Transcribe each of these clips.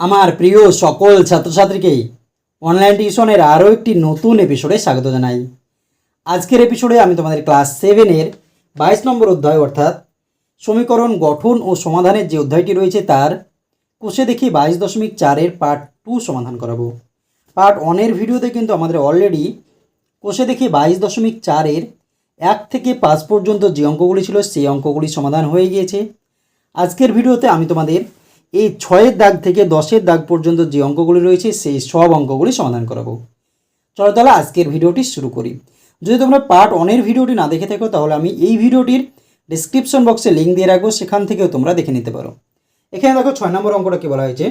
আমার প্রিয় সকল ছাত্রছাত্রীকে অনলাইন টিউশনের আরও একটি নতুন এপিসোডে স্বাগত জানাই। আজকের এপিসোডে আমি তোমাদের ক্লাস সেভেনের বাইশ নম্বর অধ্যায় অর্থাৎ সমীকরণ গঠন ও সমাধানের যে অধ্যায়টি রয়েছে তার কোষে দেখি বাইশ দশমিক চারের পার্ট টু সমাধান করাবো। পার্ট ওয়ানের ভিডিওতে কিন্তু আমাদের অলরেডি কোষে দেখি বাইশ দশমিক চারের এক থেকে পাঁচ পর্যন্ত যে অঙ্কগুলি ছিল সেই অঙ্কগুলি সমাধান হয়ে গিয়েছে। আজকের ভিডিওতে আমি তোমাদের এই ছয়ের দাগ থেকে দশের দাগ পর্যন্ত যে অঙ্কগুলি রয়েছে, সেই সব অঙ্কগুলি সমাধান করাবো। চলো তাহলে আজকের ভিডিওটি শুরু করি। যদি তোমরা পার্ট ওয়ানের ভিডিওটি না দেখে থাকো, তাহলে আমি এই ভিডিওটির ডিসক্রিপশন বক্সে লিঙ্ক দিয়ে রাখব, সেখান থেকেও তোমরা দেখে নিতে পারো। এখানে দেখো ছয় নম্বর অঙ্কটা কি বলা হয়েছে?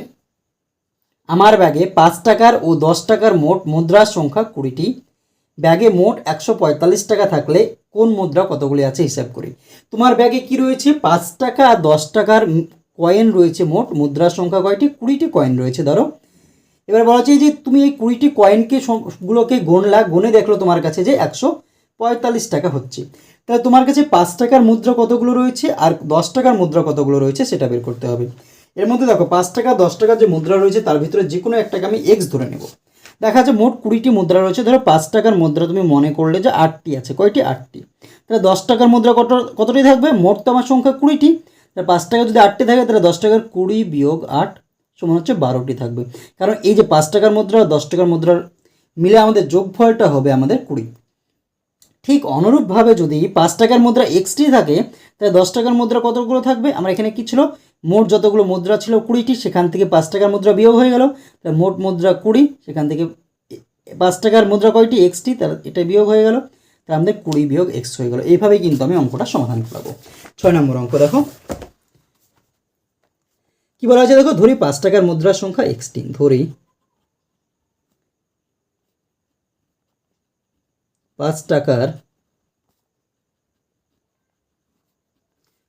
আমার ব্যাগে পাঁচ টাকার ও দশ টাকার মোট মুদ্রার সংখ্যা কুড়িটি। ব্যাগে মোট একশো পঁয়তাল্লিশ টাকা থাকলে কোন মুদ্রা কতগুলি আছে হিসাব করি। তোমার ব্যাগে কি রয়েছে? পাঁচ টাকা আর দশ টাকার কয়েন রয়েছে মোট, মুদ্রার সংখ্যা কয়টি? কুড়িটি কয়েন রয়েছে, ধরো। এবার বলা হচ্ছে যে তুমি এই কুড়িটি কয়েনকে গুলোকে গুনলা গুনে দেখল তোমার কাছে যে একশো পঁয়তাল্লিশ টাকা হচ্ছে। তাহলে তোমার কাছে পাঁচ টাকার মুদ্রা কতগুলো রয়েছে আর দশ টাকার মুদ্রা কতগুলো রয়েছে সেটা বের করতে হবে। এর মধ্যে দেখো, পাঁচ টাকা, দশ টাকার যে মুদ্রা রয়েছে তার ভিতরে যে কোনো একটাকে আমি এক্স ধরে নেব। দেখা যাচ্ছে মোট কুড়িটি মুদ্রা রয়েছে, ধরো পাঁচ টাকার মুদ্রা তুমি মনে করলে যে আটটি আছে, কয়টি? আটটি। তাহলে দশ টাকার মুদ্রা কত, কতটি থাকবে? মোট তো আমার সংখ্যা কুড়িটি। তাহলে পাঁচ টাকা যদি আটটি থাকে, তাহলে দশ টাকার কুড়ি বিয়োগ আট সমান হচ্ছে বারোটি থাকবে। কারণ এই যে পাঁচ টাকার মুদ্রা, দশ টাকার মুদ্রার মিলে আমাদের যোগফলটা হবে আমাদের কুড়ি। ঠিক অনুরূপভাবে যদি পাঁচ টাকার মুদ্রা এক্সটি থাকে, তাহলে দশ টাকার মুদ্রা কতগুলো থাকবে? আমরা এখানে কি ছিল? মোট যতগুলো মুদ্রা ছিল কুড়িটি, সেখান থেকে পাঁচ টাকার মুদ্রা বিয়োগ হয়ে গেল। তাহলে মোট মুদ্রা কুড়ি, সেখান থেকে পাঁচ টাকার মুদ্রা কয়টি? এক্সটি, তাহলে এটা বিয়োগ হয়ে গেল। তাহলে আমাদের কুড়ি বিয়োগ এক্স হয়ে গেল। এইভাবেই কিন্তু আমি অঙ্কটা সমাধান করব। ছয় নম্বর অঙ্ক দেখো। কি বলা হয়েছে দেখো? ধরি পাঁচ টাকার মুদ্রার সংখ্যা এক্সটি ধরি পাঁচ টাকার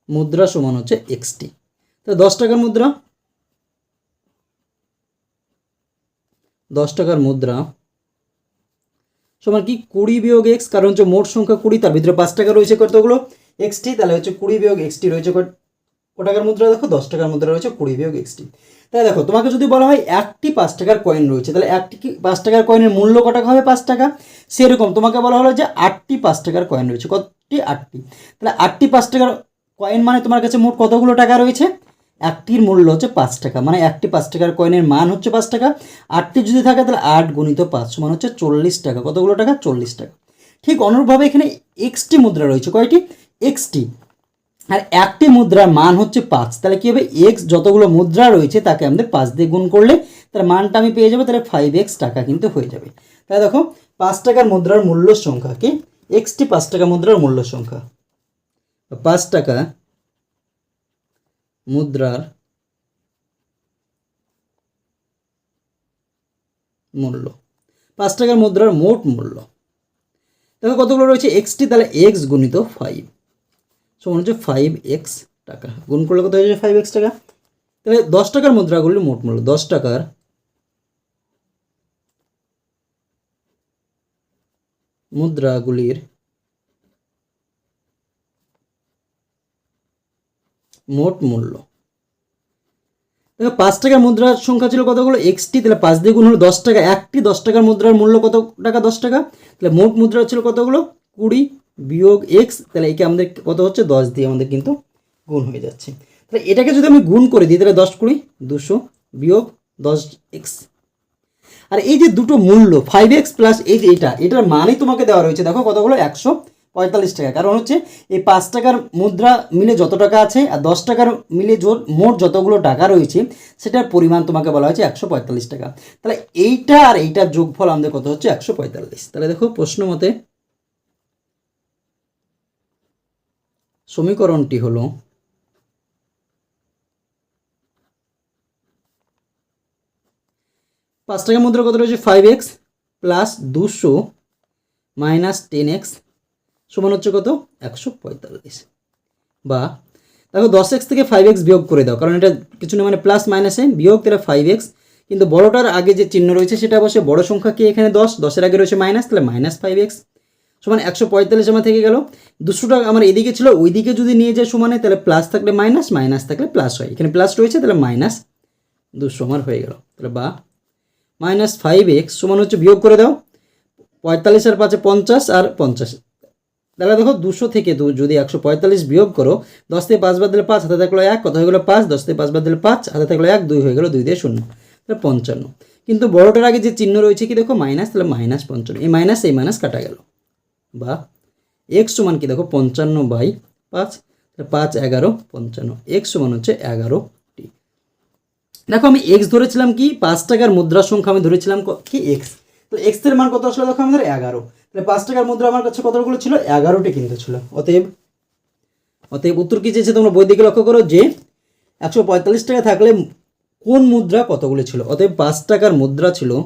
মুদ্রা সমান হচ্ছে এক্সটি তো দশ টাকার মুদ্রা? দশ টাকার মুদ্রা সমান কি? কুড়ি বিয়োগ এক্স, কারণ হচ্ছে মোট সংখ্যা কুড়ি, তার ভিতরে পাঁচ টাকা রয়েছে কতগুলো? এক্সটি, তাহলে হচ্ছে কুড়ি বিয়োগ এক্সটি রয়েছে টাকার মুদ্রা দেখো, দশ টাকার মুদ্রা রয়েছে, কুড়ি বিয়োগ এক্সটি তাহলে দেখো, তোমাকে যদি বলা হয় একটি পাঁচ টাকার কয়েন রয়েছে, তাহলে একটি পাঁচ টাকার কয়েনের মূল্য ক টাকা হবে পাঁচ টাকা? সেরকম তোমাকে বলা হলো যে আটটি পাঁচ টাকার কয়েন রয়েছে, কতটি? আটটি। তাহলে আটটি পাঁচ টাকার কয়েন মানে তোমার কাছে মোট কতগুলো টাকা রয়েছে? একটির মূল্য হচ্ছে পাঁচ টাকা মানে একটি পাঁচ টাকার কয়েনের মান হচ্ছে পাঁচ টাকা। আটটি যদি থাকে, তাহলে আট গুণিত পাঁচ সমান হচ্ছে চল্লিশ টাকা, কতগুলো টাকা? চল্লিশ টাকা। ঠিক অনুরূপভাবে এখানে এক্সটি মুদ্রা রয়েছে, কয়টি? এক্সটি আর একটি মুদ্রার মান হচ্ছে পাঁচ। তাহলে কী হবে? এক্স যতগুলো মুদ্রা রয়েছে তাকে আমাদের পাঁচ দিয়ে গুণ করলে তার মানটা আমি পেয়ে যাব, তাহলে ফাইভ এক্স টাকা কিন্তু হয়ে যাবে। তাহলে দেখো, পাঁচ টাকার মুদ্রার মূল্য সংখ্যা কি? এক্সটি পাঁচ টাকা মুদ্রার মূল্য সংখ্যা। পাঁচ টাকা মুদ্রার মূল্য। পাঁচ টাকার মুদ্রার মোট মূল্য। দেখো কতগুলো রয়েছে? এক্সটি তাহলে এক্স গুণিত ফাইভ সমান হচ্ছে ফাইভ এক্স টাকা। গুণ করলে কত হয়ে যাবে ফাইভ এক্স টাকা? তাহলে দশ টাকার মুদ্রাগুলির মোট মূল্য। দশ টাকার মুদ্রাগুলির মোট মূল্য। দেখো পাঁচ টাকার মুদ্রার সংখ্যা ছিল কতগুলো? এক্সটি তাহলে পাঁচ দিয়ে গুণ হলো দশ টাকা। একটি দশ টাকার মুদ্রার মূল্য কত টাকা? দশ টাকা। তাহলে মোট মুদ্রা ছিল কতগুলো? কুড়ি বিয়োগ এক্স তাহলে একে আমাদের কত হচ্ছে? দশ দিয়ে আমাদের কিন্তু গুণ হয়ে যাচ্ছে। তাহলে এটাকে যদি আমি গুণ করে দিই, তাহলে দশ কুড়ি দুশো বিয়োগ দশ এক্স আর এই যে দুটো মূল্য ফাইভ এক্স প্লাস এই যে এটা, এটার মানই তোমাকে দেওয়া রয়েছে। দেখো কতগুলো একশো পঁয়তাল্লিশ টাকা। কারণ হচ্ছে এই পাঁচ টাকার মুদ্রা মিলে যত টাকা আছে, আর দশ টাকার মিলে জোর মোট যতগুলো টাকা রয়েছে, সেটার পরিমাণ তোমাকে বলা হয়েছে একশো পঁয়তাল্লিশ টাকা। তাহলে এইটা আর এইটার যোগফল আমাদের কত হচ্ছে? একশো পঁয়তাল্লিশ। তাহলে দেখো প্রশ্ন মতে সমীকরণটি হলো পাঁচ টাকার মুদ্রা কত রয়েছে? ফাইভ এক্স প্লাস দুশো মাইনাস টেন এক্স সমান হচ্ছে কত? একশো পঁয়তাল্লিশ। বা দেখো দশ এক্স থেকে ফাইভ এক্স বিয়োগ করে দাও, কারণ এটা কিছু না মানে প্লাস মাইনাসে বিয়োগ তাহলে ফাইভ এক্স কিন্তু বড়টার আগে যে চিহ্ন রয়েছে, সেটা অবশ্যই বড় সংখ্যা কি এখানে দশ? দশের আগে রয়েছে মাইনাস তাহলে মাইনাস ফাইভ এক্স সমান একশো পঁয়তাল্লিশ আমার থেকে গেল। দুশোটা আমার এদিকে ছিল, ওইদিকে যদি নিয়ে যায় সমানে, তাহলে প্লাস থাকলে মাইনাস মাইনাস থাকলে প্লাস হয়। এখানে প্লাস রয়েছে, তাহলে মাইনাস দুশো আমার হয়ে গেল। তাহলে বা মাইনাস ফাইভ এক্স সমান হচ্ছে বিয়োগ করে দাও, পঁয়তাল্লিশ আর পাঁচে পঞ্চাশ আর পঞ্চাশ। তাহলে দেখো দুশো থেকে দু, যদি একশো পঁয়তাল্লিশ বিয়োগ করো, দশ থেকে পাঁচ বাদ দিলে পাঁচ, হাতে থাকল এক কত হয়ে গেলো পাঁচ, দশ থেকে পাঁচ বাদ দিলে পাঁচ, হাতে থাকল এক, দুই হয়ে গেলো দুই দিয়ে শূন্য, তাহলে পঞ্চান্ন। কিন্তু বড়টার আগে যে চিহ্ন রয়েছে কি দেখো মাইনাস তাহলে মাইনাস পঞ্চান্ন। এই মাইনাস এই মাইনাস কাটা গেল। বা এক্স সমান কি দেখো, পঞ্চান্ন বাই পাঁচ পাঁচ, এগারো, পঞ্চান্ন। এক্স সমান হচ্ছে এগারোটি দেখো আমি এক্স ধরেছিলাম কি, পাঁচ টাকার মুদ্রার সংখ্যা আমি ধরেছিলাম ক- এক্স তো এক্সের মান কত আসলে দেখো আমাদের এগারো। তাহলে পাঁচ টাকার মুদ্রা আমার কাছে কতগুলো ছিল? এগারোটি কিন্তু ছিল। অতএব অতএব উত্তর কি চেয়েছে তোমরা বই লক্ষ্য করো যে, একশো পঁয়তাল্লিশ টাকা থাকলে কোন মুদ্রা কতগুলো ছিল? অতএব পাঁচ টাকার মুদ্রা ছিল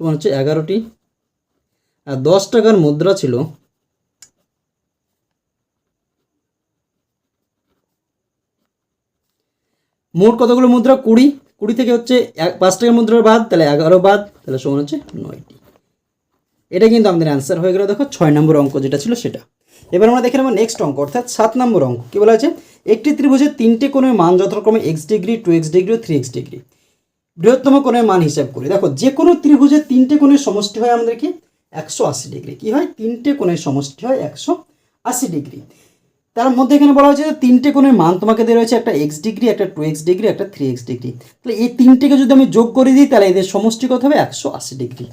সমান হচ্ছে এগারোটি। আর দশ টাকার মুদ্রা ছিল মোট কতগুলো মুদ্রা? কুড়ি। কুড়ি থেকে হচ্ছে পাঁচ টাকার মুদ্রার বাদ, তাহলে এগারো বাদ, তাহলে সমান হচ্ছে নয়টি। এটা কিন্তু আমাদের অ্যান্সার হয়ে গেল, দেখো ছয় নম্বর অঙ্ক যেটা ছিল সেটা। এবার আমরা দেখে নেব নেক্সট অঙ্ক, অর্থাৎ সাত নম্বর অঙ্ক। কী বলা আছে একটি ত্রিভুজের তিনটে কোণের মান যথাক্রমে x degree two x degree ও থ্রি এক্স ডিগ্রি বৃহত্তম কোণের মান হিসাব করি। দেখো, যে কোনো ত্রিভুজের তিনটে কোণের সমষ্টি হয় আমাদের কি একশো আশি ডিগ্রি। কী হয়? তিনটে কোণের সমষ্টি হয় একশো আশি ডিগ্রি। তার মধ্যে এখানে বলা হয়েছে যে তিনটে কোণের মান তোমাকে দেওয়া রয়েছে একটা এক্স ডিগ্রি, একটা টু এক্স ডিগ্রি, একটা থ্রি এক্স ডিগ্রি। তাহলে এই তিনটেকে যদি আমি যোগ করে দিই, তাহলে এদের সমষ্টি কত হবে? একশো আশি ডিগ্রি।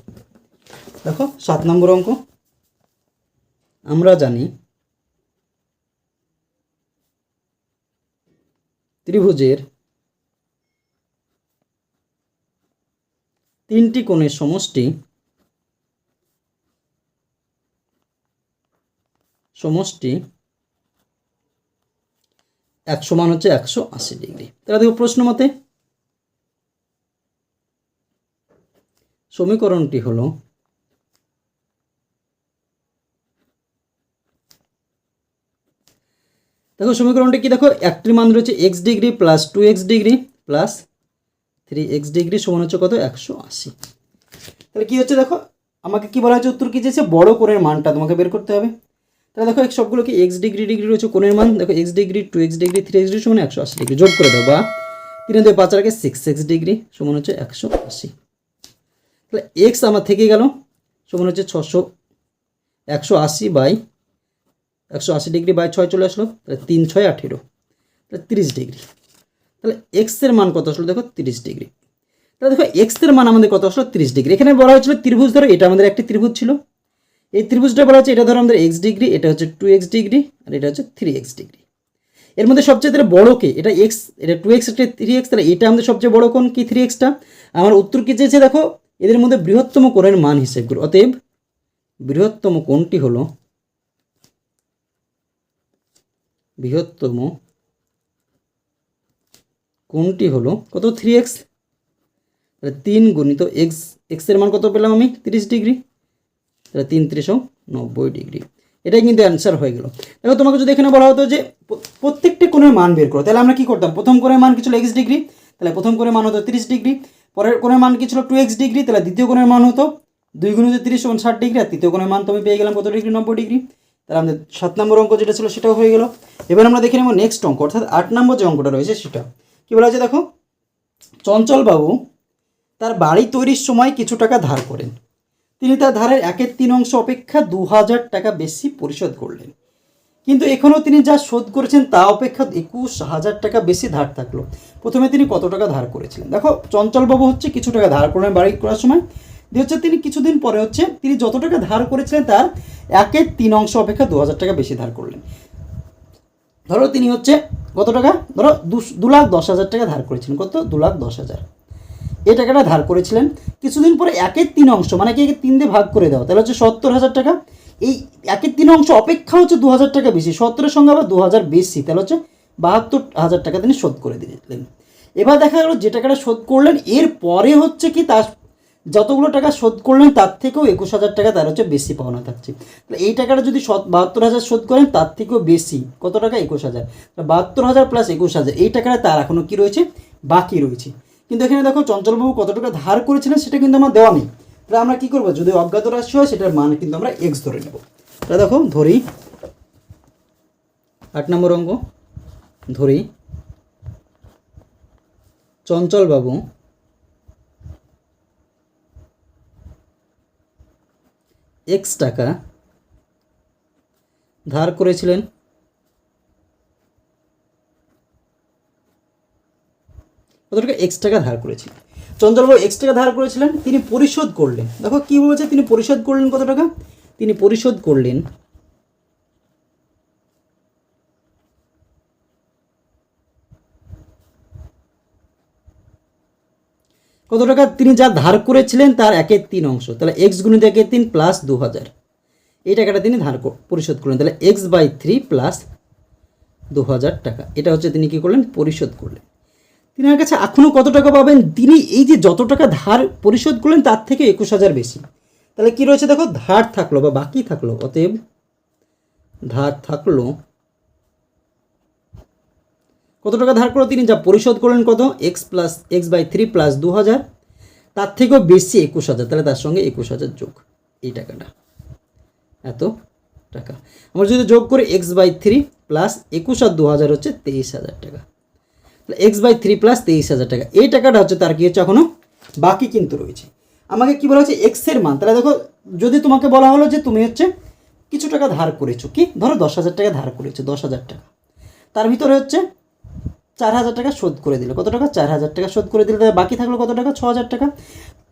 দেখো, সাত নম্বর অঙ্ক। আমরা জানি ত্রিভুজের তিনটি কোণের সমষ্টি সমষ্টি একশো মান হচ্ছে একশো আশি ডিগ্রি। তাহলে দেখো প্রশ্ন মতে সমীকরণটি হল দেখো সমীকরণটি কি দেখো? একটির মান রয়েছে x degree plus two x degree plus three x degree সমান হচ্ছে কত? একশো আশি। তাহলে কি হচ্ছে দেখো? আমাকে কি বলা হয়েছে? উত্তর কি চেয়েছে বড় কোণের মানটা তোমাকে বের করতে হবে। তাহলে দেখো সবগুলো কি এক্স ডিগ্রি ডিগ্রি রয়েছে কোণের মান। দেখো x degree two x degree three x degree সমান একশো আশি ডিগ্রি যোগ করে দাও, বা তিনে দুই পাঁচ আগে সিক্স এক্স ডিগ্রি সমান হচ্ছে একশো আশি। তাহলে এক্স আমার থেকে গেল, সমান হচ্ছে ছশো, একশো আশি বাই একশো আশি ডিগ্রি বাই ছয় চলে আসলো। তাহলে তিন ছয় আঠেরো। তাহলে তিরিশ ডিগ্রি তাহলে এক্সের মান কত আসলো? দেখো, তিরিশ ডিগ্রি। তাহলে দেখো এক্সের মান আমাদের কত আসলো? তিরিশ ডিগ্রি। এখানে বলা হয়েছিল ত্রিভুজ, ধরো, এটা আমাদের একটি ত্রিভুজ ছিল। এই ত্রিভুজটা বলা হচ্ছে, এটা ধরো, আমাদের এক্স ডিগ্রি, এটা হচ্ছে টু এক্স ডিগ্রি, আর এটা হচ্ছে থ্রি এক্স ডিগ্রি। এর মধ্যে সবচেয়ে বড় কে? এটা এক্স এটা টু এক্স এটা থ্রি এক্স তাহলে এটা আমাদের সবচেয়ে বড় কোন কি থ্রি এক্সটা আমার উত্তর কি চেয়েছে, দেখো, এদের মধ্যে বৃহত্তম কোণের মান হিসেব করো। অতএব বৃহত্তম কোণটি হলো, বৃহত্তম কোণটি হলো? কত? থ্রি এক্স তাহলে তিন গুণিত এক্স এক্সের মান কত পেলাম আমি? তিরিশ ডিগ্রি। তাহলে তিন ত্রিশও নব্বই ডিগ্রি। এটাই কিন্তু অ্যান্সার হয়ে গেল। দেখো, তোমাকে যদি এখানে বলা হতো যে প্রত্যেকটি কোণের মান বের করো, তাহলে আমরা কী করতাম? প্রথম কোণের মান কি ছিল? X degree. তাহলে প্রথম কোণের মান হতো তিরিশ ডিগ্রি। পরের কোণের মান কি ছিল? Two x degree. তাহলে দ্বিতীয় কোণের মান হতো দুই গুণ হচ্ছে তিরিশ সমান ষাট ডিগ্রি। আর তৃতীয় কোণের মান তুমি পেয়ে গেলাম কত ডিগ্রি? নব্বই ডিগ্রি। তাহলে আমাদের সাত নম্বর অঙ্ক যেটা ছিল, সেটাও হয়ে গেল। এবার আমরা দেখে নেব নেক্সট অঙ্ক, অর্থাৎ আট নম্বর যে অঙ্কটা রয়েছে, সেটা। কি বলা আছে দেখো? চঞ্চলবাবু তার বাড়ি তৈরির সময় কিছু টাকা ধার করেন। তিনি তার ধারের একের তিন অংশ অপেক্ষা দু হাজার টাকা বেশি পরিশোধ করলেন। কিন্তু এখনও তিনি যা শোধ করেছেন তা অপেক্ষা একুশ হাজার টাকা বেশি ধার থাকল। প্রথমে তিনি কত টাকা ধার করেছিলেন? দেখো চঞ্চলবাবু হচ্ছে কিছু টাকা ধার করলেন বাড়ি করার সময়। দিয়ে হচ্ছে তিনি কিছুদিন পরে হচ্ছে তিনি যত টাকা ধার করেছিলেন তার একের তিন অংশ অপেক্ষা দু হাজার টাকা বেশি ধার করলেন। ধরো তিনি হচ্ছে কত টাকা? ধরো দু- লাখ দশ হাজার টাকা ধার করেছিলেন। কত? দু লাখ দশ হাজার। এই টাকাটা ধার করেছিলেন। কিছুদিন পরে একের তিন অংশ মানে কি একে তিন দিয়ে ভাগ করে দেওয়া, তাহলে হচ্ছে সত্তর হাজার টাকা। এই একের তিন অংশ অপেক্ষা হচ্ছে দু হাজার টাকা বেশি, সত্তরের সঙ্গে আবার দু হাজার বেশি, তাহলে হচ্ছে বাহাত্তর হাজার টাকা তিনি শোধ করে দিলেন। এবার দেখা গেল যে টাকাটা শোধ করলেন, এর পরে হচ্ছে কি তার যতগুলো টাকা শোধ করলেন, তার থেকেও একুশ হাজার টাকা তার হচ্ছে বেশি পাওনা থাকছে। তাহলে এই টাকাটা যদি বাহাত্তর হাজার শোধ করেন, তার থেকেও বেশি। কত টাকা? একুশ হাজার। বাহাত্তর হাজার প্লাস একুশ হাজার। এই টাকাটা তার এখনও কী রয়েছে? বাকি রয়েছে। কিন্তু এখানে দেখো, চঞ্চলবাবু কত টাকা ধার করেছিলেন সেটা কিন্তু আমার দেওয়া নেই। তাহলে আমরা কী করব? যদি অজ্ঞাত রাশি হয়, সেটার মান কিন্তু আমরা এক্স ধরে নেব। তাহলে দেখো, ধরি। আট নম্বর অঙ্ক। ধরি। চঞ্চলবাবু এক্স টাকা ধার করেছিলেন কত টাকা এক্স টাকা ধার করেছিলেন চন্দ্রবাবু এক্স টাকা ধার করেছিলেন, তিনি পরিশোধ করলেন। দেখো কী বলেছে, তিনি পরিশোধ করলেন কত টাকা? তিনি পরিশোধ করলেন কত টাকা? তিনি যা ধার করেছিলেন তার একের তিন অংশ। তাহলে এক্স গুণিত একের তিন প্লাস দু হাজার এই টাকাটা তিনি ধার পরিশোধ করলেন। তাহলে এক্স বাই থ্রি প্লাস দু হাজার টাকা। এটা হচ্ছে তিনি কী করলেন? পরিশোধ করলেন। তিনার কাছে এখনও কত টাকা পাবেন? তিনি এই যে যত টাকা ধার পরিশোধ করলেন, তার থেকে একুশ হাজার বেশি। তাহলে কী রয়েছে? দেখো, ধার থাকল বা বাকি থাকল। অতএব ধার থাকল কত টাকা ধার করল তিনি যা পরিশোধ করলেন কত? X plus x by three plus দু হাজার তার থেকেও বেশি একুশ হাজার তাহলে তার সঙ্গে একুশ হাজার যোগ এই টাকাটা। এত টাকা। আমরা যদি যোগ করি এক্স বাই থ্রি প্লাস একুশ আর দু হাজার হচ্ছে তেইশ হাজার টাকা। এক্স বাই থ্রি প্লাস তেইশ হাজার টাকা। এই টাকাটা হচ্ছে তার কি হচ্ছে এখনও বাকি কিন্তু রয়েছে। আমাকে কি বলা হচ্ছে? এক্সের মান। তাহলে দেখো, যদি তোমাকে বলা হলো যে তুমি হচ্ছে কিছু টাকা ধার করেছ, কি? ধরো দশ হাজার টাকা ধার করেছ দশ হাজার টাকা। তার ভিতরে হচ্ছে চার হাজার টাকা শোধ করে দিলে। কত টাকা? চার হাজার টাকা শোধ করে দিলে। বাকি থাকল কত টাকা? ছ হাজার টাকা।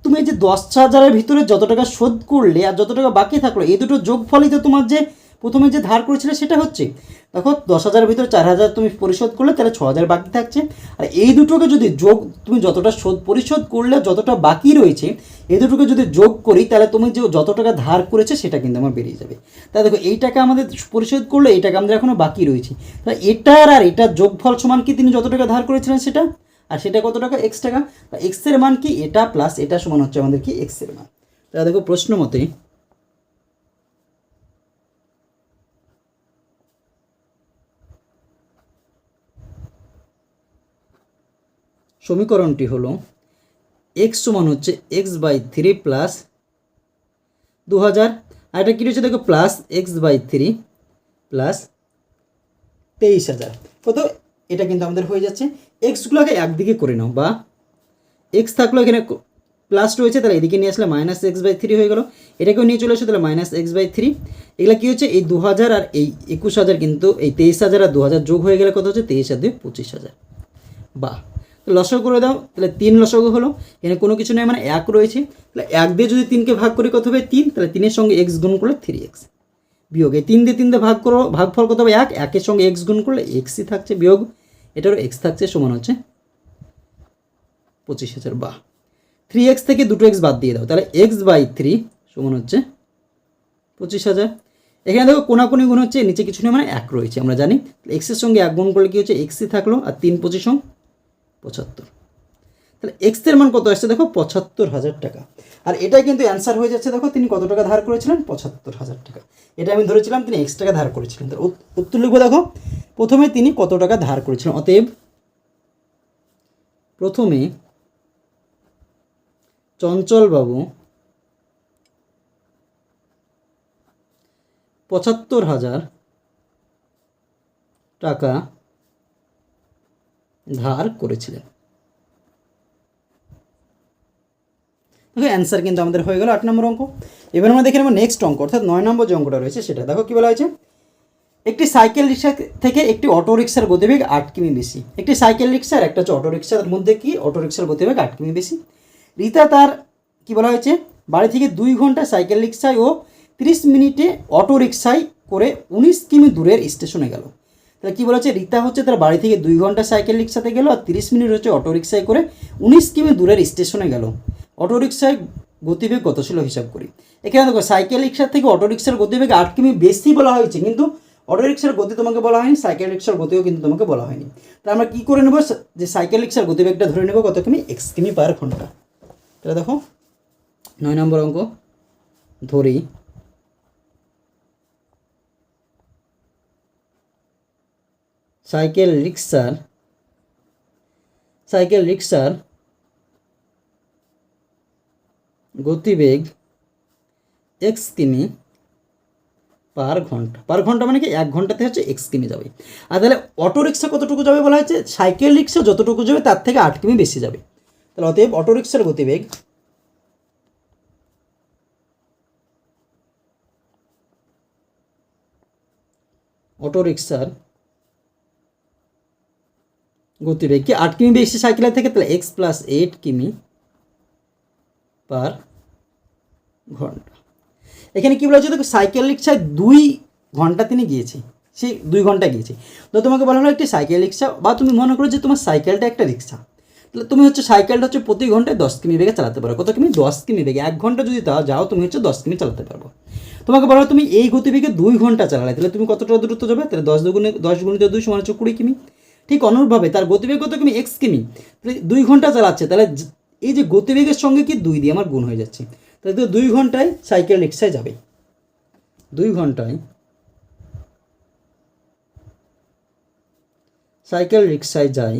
তুমি এই যে দশ হাজারের ভিতরে যত টাকা শোধ করলে আর যত টাকা বাকি থাকল, এই দুটো যোগফলই তো তোমার যে প্রথমে যে ধার করেছিলে সেটা হচ্ছে, দেখো, দশ হাজারের ভিতরে চার হাজার তুমি পরিশোধ করলে, তাহলে ছ হাজার বাকি থাকছে। আর এই দুটোকে যদি যোগ, তুমি যতটা শোধ, পরিশোধ করলে যতটা বাকি রয়েছে, এই দুটোকে যদি যোগ করি, তাহলে তুমি যে যত টাকা ধার করেছে, সেটা কিন্তু আমার বেরিয়ে যাবে। তাহলে দেখো, এই টাকা আমাদের পরিশোধ করলে, এই টাকা আমাদের এখনও বাকি রয়েছে। তাহলে এটার আর এটার যোগফল সমান কি তিনি যত টাকা ধার করেছিলেন সেটা? আর সেটা কত টাকা? এক্স টাকা। এক্সের মান কি? এটা প্লাস এটা সমান হচ্ছে আমাদের কি? এক্সের মান। তাহলে দেখো, প্রশ্ন মতে সমীকরণটি হলো এক্স সমান হচ্ছে এক্স বাই থ্রি প্লাস দু হাজার আর এটা কী রয়েছে দেখো plus x by three plus তেইশ হাজার। কত? এটা কিন্তু আমাদের হয়ে যাচ্ছে। এক্সগুলোকে একদিকে করে নাও, বা এক্স থাকল এখানে প্লাস রয়েছে, তাহলে এদিকে নিয়ে আসলে মাইনাস এক্স বাই থ্রি হয়ে গেল। এটাকেও নিয়ে চলে আসে, তাহলে মাইনাস এক্স বাই থ্রি এগুলো কী হচ্ছে? এই দু হাজার আর এই একুশ হাজার কিন্তু এই তেইশ হাজার আর দু হাজার যোগ হয়ে গেলে কত হচ্ছে? তেইশ হাজার দুই, পঁচিশ হাজার। বাহ! লসক করে দাও, তাহলে তিন লসক হলো। এখানে কোনো কিছু নেই মানে এক রয়েছে। তাহলে এক দিয়ে যদি তিনকে ভাগ করি কত হবে? তিন। তাহলে তিনের সঙ্গে এক্স গুণ করলে থ্রি এক্স বিয়োগ। এই তিন দিয়ে তিন দিয়ে ভাগ করো, ভাগফল কত হবে? এক। একের সঙ্গে এক্স গুণ করলে এক্সই থাকছে বিয়োগ। এটারও এক্স থাকছে সমান হচ্ছে পঁচিশ হাজার বাহ। থ্রি এক্স থেকে দুটো এক্স বাদ দিয়ে দাও। তাহলে এক্স বাই থ্রি সমান হচ্ছে পঁচিশ হাজার। এখানে দেখো কোনাকুনি গুণ হচ্ছে, নিচে কিছু নেই মানে এক রয়েছে, আমরা জানি। এক্সের সঙ্গে এক গুণ করলে কি হচ্ছে? এক্সই থাকল, আর তিন পঁচিশ পঁচাত্তর। তাহলে এক্সের মান কত আসছে দেখো? পঁচাত্তর হাজার টাকা। আর এটাই কিন্তু অ্যান্সার হয়ে যাচ্ছে দেখো, তিনি কত টাকা ধার করেছিলেন? পঁচাত্তর হাজার টাকা। এটা আমি ধরেছিলাম, তিনি এক্স টাকা ধার করেছিলেন। তার উত্তর লিখব দেখো। প্রথমে তিনি কত টাকা ধার করেছিলেন? অতএব প্রথমে চঞ্চলবাবু পঁচাত্তর হাজার টাকা ধার করেছিলেন। দেখো অ্যান্সার কিন্তু আমাদের হয়ে গেল আট নম্বর অঙ্ক। এবার আমরা দেখে নেব নেক্সট অঙ্ক, অর্থাৎ নয় নম্বর যে অঙ্কটা রয়েছে সেটা। দেখো কী বলা হয়েছে? একটি সাইকেল রিক্সা থেকে একটি অটো রিক্সার গতিবেগ আট কিমি বেশি। একটি সাইকেল রিক্সা আর একটা হচ্ছে অটো রিক্সার মধ্যে কি অটো রিক্সার গতিবেগ আট কিমি বেশি। রীতা তার কি বলা হয়েছে? বাড়ি থেকে দুই ঘণ্টা সাইকেল রিক্সায় ও তিরিশ মিনিটে অটো রিক্সায় করে উনিশ কিমি দূরের স্টেশনে গেল। তাহলে কী বলা হচ্ছে রীতা হচ্ছে তার বাড়ি থেকে দুই ঘণ্টা সাইকেল রিক্সাতে গেল আর তিরিশ মিনিট হচ্ছে অটো রিক্সায় করে উনিশ কিমি দূরের স্টেশনে গেল। অটো রিক্সায় গতিবেগ কত ছিল হিসাব করি। এখানে দেখো, সাইকেল রিক্সার থেকে অটো রিক্সার গতিবেগ আট কিমি বেশি বলা হয়েছে, কিন্তু অটো রিক্সার গতি তোমাকে বলা হয়নি, সাইকেল রিক্সার গতিও কিন্তু তোমাকে বলা হয়নি। তা আমরা কী করে নেব? যে সাইকেল রিক্সার গতিবেগটা ধরে নেব কত কিমি? এক্স কিমি পার ঘণ্টা। তাহলে দেখো, নয় নম্বর অঙ্ক, ধরি। সাইকেল রিক্সার সাইকেল রিক্সার গতিবেগ এক্স কিমি পার ঘণ্টা। পার ঘণ্টা মানে কি? এক ঘন্টাতে হচ্ছে এক্স কিমি যাবে। আর তাহলে অটো রিক্সা কতটুকু যাবে বলা হয়েছে? সাইকেল রিক্সা যতটুকু যাবে তার থেকে আট কিমি বেশি যাবে। তাহলে অতএব অটো রিক্সার গতিবেগ অটো রিক্সার গতিবেগ কি আট কিমি বেশি সাইকেলের থেকে তাহলে এক্স প্লাস এইট কিমি পার ঘণ্টা। এখানে কী বলা হচ্ছে দেখো, সাইকেল রিক্সায় দুই ঘণ্টা তিনি গিয়েছে। সে দুই ঘণ্টা গিয়েছে। তো তোমাকে বলা হলো একটি সাইকেল রিক্সা, বা তুমি মনে করো যে তোমার সাইকেলটা একটা রিক্সা। তাহলে তুমি হচ্ছে সাইকেলটা হচ্ছে প্রতি ঘন্টায় দশ কিমি বেগে চালাতে পারো। কত কিমি? দশ কিমি বেগে। এক ঘণ্টা যদি তাও যাও, তুমি হচ্ছে দশ কিমি চালাতে পারব তোমাকে বলা হলো তুমি এই গতিবেগে দুই ঘণ্টা চালালে, তাহলে তুমি কতটা দ্রুত যাবে? তাহলে দশ দুগুণে, দশ গুণিত দুই সমান হচ্ছে কুড়ি কিমি। ঠিক অনুরূপভাবে তার গতিবেগ কত কিমি এক্স কিমি দুই ঘণ্টা চালাচ্ছে, তাহলে এই যে গতিবেগের সঙ্গে কি দুই দিয়ে আমার গুণ হয়ে যাচ্ছে? তাহলে তো দুই ঘন্টায় সাইকেল রিক্সায় যাবে দুই ঘন্টায় সাইকেল রিক্সায় যাই,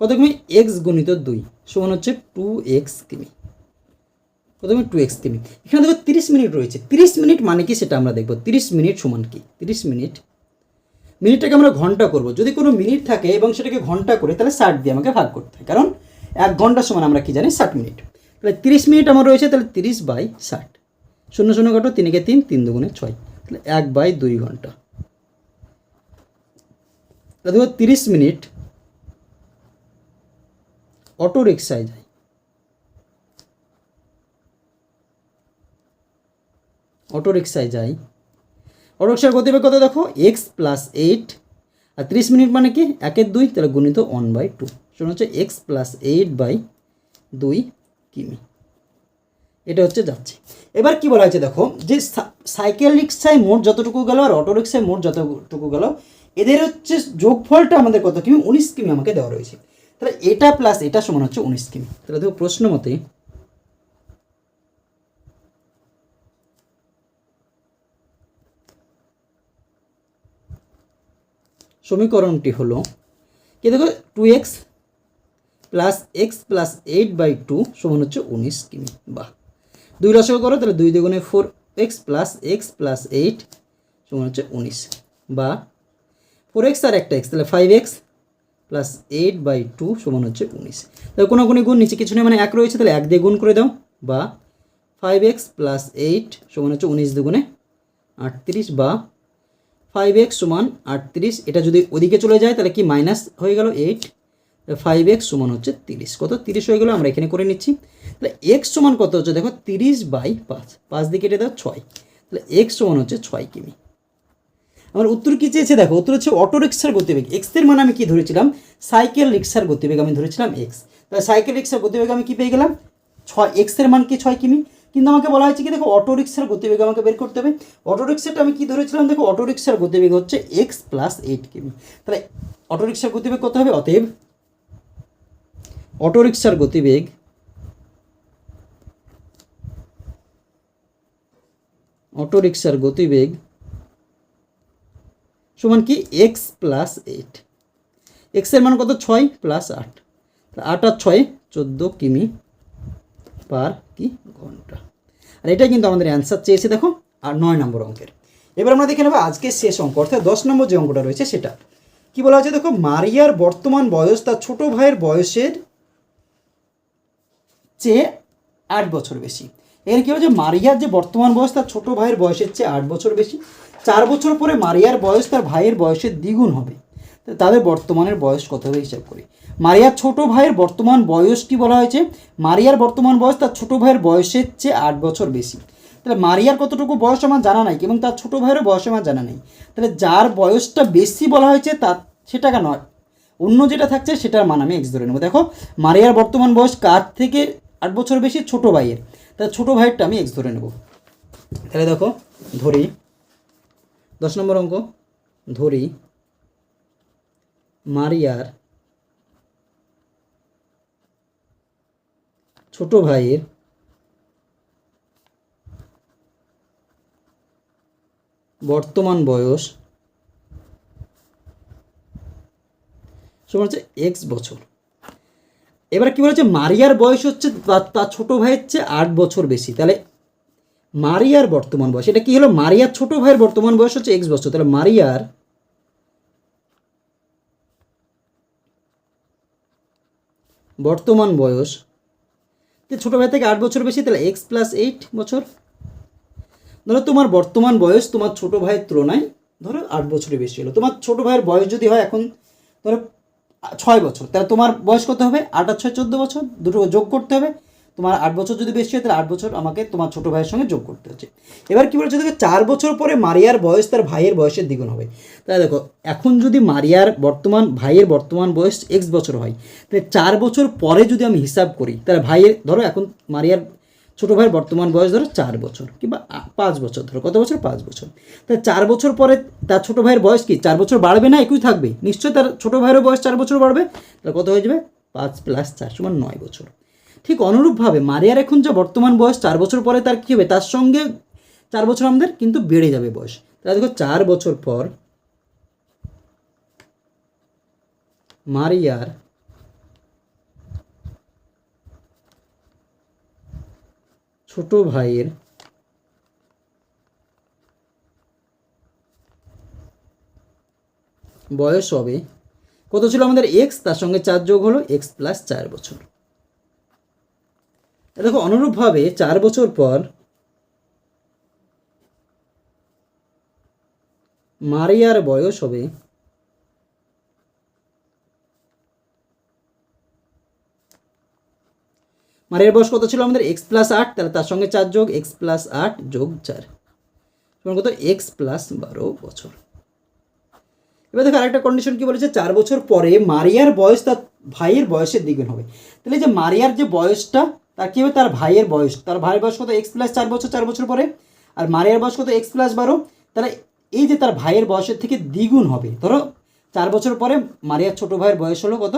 কত কিমি? এক্স গুণিত দুই, সমান হচ্ছে টু এক্স কিমি। কিমি টু এক্স কিমি এখানে দেখো তিরিশ মিনিট রয়েছে। তিরিশ মিনিট মানে কি সেটা আমরা দেখব। তিরিশ মিনিট সমান কি? তিরিশ মিনিট। মিনিটটাকে আমরা ঘণ্টা করব। যদি কোনো মিনিট থাকে এবং সেটাকে ঘণ্টা করে, তাহলে ষাট দিয়ে আমাকে ভাগ করতে হয়। কারণ এক ঘণ্টার সমান আমরা কি জানি? ষাট মিনিট। তাহলে তিরিশ মিনিট আমার রয়েছে, তাহলে তিরিশ বাই ষাট। শূন্য শূন্য কাটো তিনকে তিন তিন দুগুণে ছয়। তাহলে এক বাই দুই ঘণ্টা। তাহলে দেখো তিরিশ মিনিট অটো রিক্সায় যাই অটো রিক্সায় যাই। অটো রিক্সার গতিবেগ কত দেখো? এক্স প্লাস এইট আর ত্রিশ মিনিট মানে কি? একের দুই, তাহলে গুণিত ওয়ান বাই টু শোনা হচ্ছে এক্স প্লাস এইট বাই দুই কিমি। এটা হচ্ছে যাচ্ছে। এবার কি বলা হয়েছে দেখো? যে সাইকেল রিক্সায় মোট যতটুকু গেল আর অটো রিক্সায় মোট যতটুকু গেল, এদের হচ্ছে যোগফলটা আমাদের কত কিমি? উনিশ কিমি আমাকে দেওয়া রয়েছে। তাহলে এটা প্লাস এটা সমান হচ্ছে উনিশ কিমি। তাহলে দেখো প্রশ্ন মতে সমীকরণটি হলো, কি দেখো two x plus x plus eight by two সমান হচ্ছে উনিশ কিমি, বাহ। দুই লসক করো, তাহলে দুই দুগুণে four x plus x plus eight সমান হচ্ছে উনিশ, বা। ফোর এক্স আর একটা এক্স তাহলে five x plus eight by two সমান হচ্ছে উনিশ। তাহলে কোনো কোনো গুণ, নিচে কিছু নেই মানে এক রয়েছে, তাহলে এক দিয়ে গুণ করে দাও, বা। ফাইভ এক্স প্লাস এইট সমান হচ্ছে উনিশ দুগুণে আটত্রিশ, বা। ফাইভ এক্স সমান আটত্রিশ, এটা যদি ওদিকে চলে যায়, তাহলে কি মাইনাস হয়ে গেল এইট ফাইভ এক্স সমান হচ্ছে তিরিশ। কত? তিরিশ হয়ে গেলো, আমরা এখানে করে নিচ্ছি। তাহলে এক্স সমান কত হচ্ছে? দেখো, তিরিশ বাই পাঁচ। পাঁচ দিকে এটা দাও, ছয়। তাহলে এক্স সমান হচ্ছে ছয় কিমি। আমার উত্তর কী চেয়েছে? দেখো, উত্তর হচ্ছে অটো রিক্সার গতিবেগ। এক্সের মান আমি কি ধরেছিলাম? সাইকেল রিক্সার গতিবেগ আমি ধরেছিলাম এক্স তাহলে সাইকেল রিক্সার গতিবেগ আমি কি পেয়ে গেলাম? ছয়। এক্সের মান কি ছয় কিমি? কিন্তু আমাকে বলা হয়েছে কি, দেখো অটো রিক্সার গতিবেগ আমাকে বের করতে হবে। অটো রিক্সাটা আমি কি ধরেছিলাম? দেখো অটো রিক্সার গতিবেগ হচ্ছে এক্স প্লাস এইট কিমি তাহলে অটো রিক্সার গতিবেগ কত হবে? অতএব অটো রিক্সার গতিবেগ অটো রিক্সার গতিবেগ সমান কি? এক্স প্লাস এইট এক্সের মান কত? ছয় প্লাস আট। আট আর ছয়, চোদ্দ কিমি। পার কি ঘণ্টা? আর এটা কিন্তু আমাদের অ্যান্সার চেয়েছে, দেখো, আর নয় নম্বর অঙ্কের। এবার আমরা দেখে নেব আজকের শেষ অঙ্ক, অর্থাৎ দশ নম্বর যে অঙ্কটা রয়েছে সেটা। কি বলা হচ্ছে দেখো, মারিয়ার বর্তমান বয়স তার ছোট ভাইয়ের বয়সের চেয়ে আট বছর বেশি। এর কী হচ্ছে মারিয়ার যে বর্তমান বয়স তার ছোট ভাইয়ের বয়সের চেয়ে আট বছর বেশি। চার বছর পরে মারিয়ার বয়স তার ভাইয়ের বয়সের দ্বিগুণ হবে। তাদের বর্তমানের বয়স কত হবে হিসাব করি। মারিয়ার ছোট ভাইয়ের বর্তমান বয়স কি বলা হয়েছে? মারিয়ার বর্তমান বয়স তার ছোট ভাইয়ের বয়সের চেয়ে আট বছর বেশি। তাহলে মারিয়ার কতটুকু বয়স আমার জানা নাই, এবং তার ছোট ভাইয়েরও বয়স আমার জানা নেই। তাহলে যার বয়সটা বেশি বলা হয়েছে তার সেটাকে নয়, অন্য যেটা থাকছে সেটার মান আমি এক্স ধরে নেব। দেখো, মারিয়ার বর্তমান বয়স কার থেকে আট বছর বেশি? ছোট ভাইয়ের। তাহলে ছোট ভাইয়েরটা আমি এক্স ধরে নেব। তাহলে দেখো, ধরি, দশ নম্বর অঙ্ক, ধরি, মারিয়ার ছোট ভাইয়ের বর্তমান বয়স সমান হচ্ছে এক্স বছর। এবার কি বলেছে? মারিয়ার বয়স হচ্ছে তার ছোটো ভাইয়ের চেয়ে আট বছর বেশি। তাহলে মারিয়ার বর্তমান বয়স, এটা কি হলো? মারিয়ার ছোট ভাইয়ের বর্তমান বয়স হচ্ছে এক্স বছর। তাহলে মারিয়ার বর্তমান বয়স ছোটো ভাই থেকে আট বছর বেশি, তাহলে এক্স প্লাস এইট বছর। ধরো তোমার বর্তমান বয়স তোমার ছোট ভাইয়ের তুলনায় ধরো আট বছরের বেশি হলো। তোমার ছোট ভাইয়ের বয়স যদি হয় এখন ধরো ছয় বছর, তাহলে তোমার বয়স কত হবে? আট আর ছয়, চোদ্দ বছর। দুটো যোগ করতে হবে। তোমার আট বছর যদি বেশি হয়, তাহলে আট বছর আমাকে তোমার ছোট ভাইয়ের সঙ্গে যোগ করতে হচ্ছে। এবার কী বলেছে দেখো, চার বছর পরে মারিয়ার বয়স তার ভাইয়ের বয়সের দ্বিগুণ হবে। তাহলে দেখো, এখন যদি মারিয়ার বর্তমান, ভাইয়ের বর্তমান বয়স এক্স বছর হয়, তাহলে চার বছর পরে যদি আমি হিসাব করি, তাহলে ভাইয়ের, ধরো এখন মারিয়ার ছোটো ভাইয়ের বর্তমান বয়স ধরো চার বছর কিংবা পাঁচ বছর, ধরো কত বছর? পাঁচ বছর। তাহলে চার বছর পরে তার ছোটো ভাইয়ের বয়স কি? চার বছর বাড়বে না, একই থাকবে? নিশ্চয়ই তার ছোটো ভাইয়েরও বয়স চার বছর বাড়বে। তাহলে কত হয়ে যাবে? পাঁচ প্লাস চার সমান নয় বছর। ঠিক অনুরূপভাবে মারিয়ার এখন যা বর্তমান বয়স, চার বছর পরে তার কী হবে? তার সঙ্গে চার বছর আমাদের কিন্তু বেড়ে যাবে বয়স। তাহলে দেখো, চার বছর পর মারিয়ার ছোট ভাইয়ের বয়স হবে, কত ছিল আমাদের এক্স তার সঙ্গে চার যোগ হলো এক্স প্লাস চার বছর। দেখো, অনুরূপভাবে চার বছর পর মারিয়ার বয়স হবে মারিয়ার বয়স কত ছিল আমাদের? এক্স প্লাস আট, তাহলে তার সঙ্গে চার যোগ এক্স প্লাস আট যোগ চার। কত? এক্স প্লাস বারো বছর। এবার দেখো, আরেকটা কন্ডিশন কি বলেছে? চার বছর পরে মারিয়ার বয়স তার ভাইয়ের বয়সের দ্বিগুণ হবে। তাহলে যে মারিয়ার যে বয়সটা তার কী হবে? তার ভাইয়ের বয়স। তার ভাইয়ের বয়স কত? এক্স প্লাস চার বছর চার বছর পরে। আর মারিয়ার বয়স কত? এক্স প্লাস বারো। তাহলে এই যে তার ভাইয়ের বয়সের থেকে দ্বিগুণ হবে। ধরো, চার বছর পরে মারিয়ার ছোট ভাইয়ের বয়স হলো কত?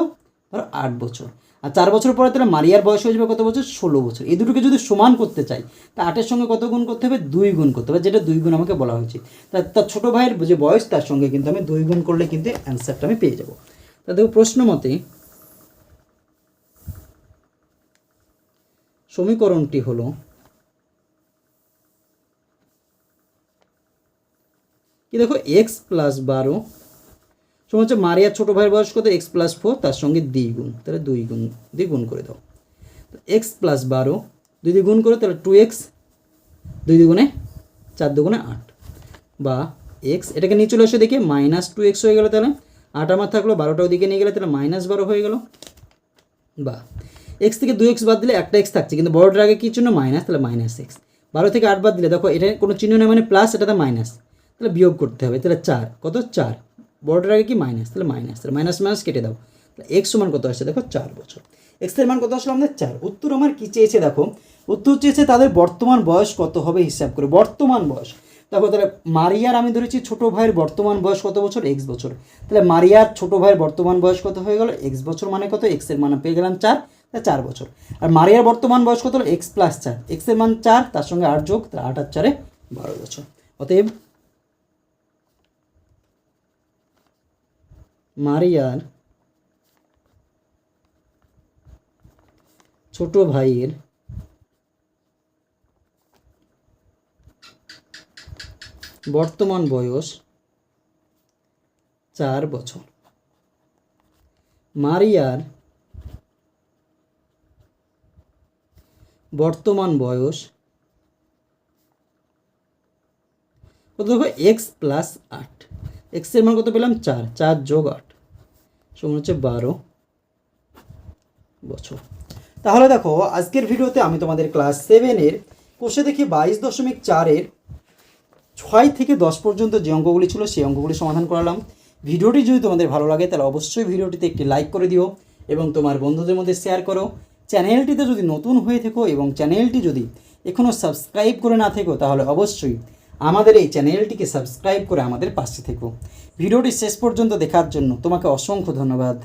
ধরো, আট বছর। আর চার বছর পরে তাহলে মারিয়ার বয়স হয়ে যাবে কত বছর? ষোলো বছর। এই দুটোকে যদি সমান করতে চাই, তা আটের সঙ্গে কত গুণ করতে হবে? দুই গুণ করতে হবে। যেটা দুই গুণ আমাকে বলা হয়েছে। তা তার ছোটো ভাইয়ের যে বয়স, তার সঙ্গে কিন্তু আমি দুই গুণ করলে কিন্তু অ্যান্সারটা আমি পেয়ে যাব। তা দেখো, প্রশ্ন মতে সমীকরণটি হলো কি দেখো এক্স প্লাস বারো সময় হচ্ছে মারিয়ার ছোটো ভাইয়ের বয়স কত? এক্স প্লাস ফোর তার সঙ্গে দ্বিগুণ। তাহলে দুই গুণ দুই গুণ করে দাও। তো এক্স প্লাস বারো, দুই দিয়ে গুণ করো, তাহলে টু এক্স দুই দুগুণে চার দুগুণে আট। বা এক্স এটাকে নিয়ে চলে এসে দেখি মাইনাস টু এক্স হয়ে গেলো তাহলে। আট আমার থাকল বারোটা ওদিকে নিয়ে গেলে তাহলে মাইনাস বারো হয়ে গেলো। বা এক্স থেকে দুই এক্স বাদ দিলে একটা এক্স থাকছে। কিন্তু বড়টার আগে কী চিহ্ন? মাইনাস তাহলে মাইনাস এক্স বারো থেকে আট বাদ দিলে, দেখো, এটা কোনো চিহ্ন নেই মানে প্লাস এটাতে মাইনাস তাহলে বিয়োগ করতে হবে। তাহলে চার। কত? চার। বড়টার আগে কি? মাইনাস তাহলে মাইনাস তাহলে মাইনাস মাইনাস কেটে দাও। তাহলে এক্স সমান কত আসছে? দেখো, চার বছর। এক্সের মান কত আসলে আমাদের? চার। উত্তর আমার কী চেয়েছে দেখো? উত্তর চেয়েছে তাদের বর্তমান বয়স কত হবে হিসাব করে। বর্তমান বয়স। দেখো, তাহলে মারিয়ার আমি ধরেছি ছোটো ভাইয়ের বর্তমান বয়স কত বছর? এক্স বছর। তাহলে মারিয়ার ছোটো ভাইয়ের বর্তমান বয়স কত হয়ে গেল? এক্স বছর মানে কত? এক্সের মানে পেয়ে গেলাম চার। চার বছর। আর মারিয়ার বর্তমান বয়স কত হলো? এক্স প্লাস চার। এক্সের মান চার, তার সঙ্গে আট যোগ, তাহলে আট আর চারে বারো বছর। অতএব মারিয়ার ছোট ভাইয়ের বর্তমান বয়স চার বছর। মারিয়ার বর্তমান বয়স কত দেখো এক্স প্লাস আট এক্সের মান কত পেলাম? চার। চার যোগ আট। সমান হচ্ছে বারো বছর। তাহলে দেখো, আজকের ভিডিওতে আমি তোমাদের ক্লাস সেভেনের কোষে দেখি বাইশ দশমিক চারের ছয় থেকে দশ পর্যন্ত যে অঙ্কগুলি ছিল, সেই অঙ্কগুলি সমাধান করালাম। ভিডিওটি যদি তোমাদের ভালো লাগে, তাহলে অবশ্যই ভিডিওটিতে একটি লাইক করে দিও এবং তোমার বন্ধুদের মধ্যে শেয়ার করো। চ্যানেলটিতে যদি নতুন হয়ে থেকো এবং চ্যানেলটি যদি এখনও সাবস্ক্রাইব করে না থেকো, তাহলে অবশ্যই আমাদের এই চ্যানেলটিকে সাবস্ক্রাইব করে আমাদের পাশে থেকো। ভিডিওটি শেষ পর্যন্ত দেখার জন্য তোমাকে অসংখ্য ধন্যবাদ।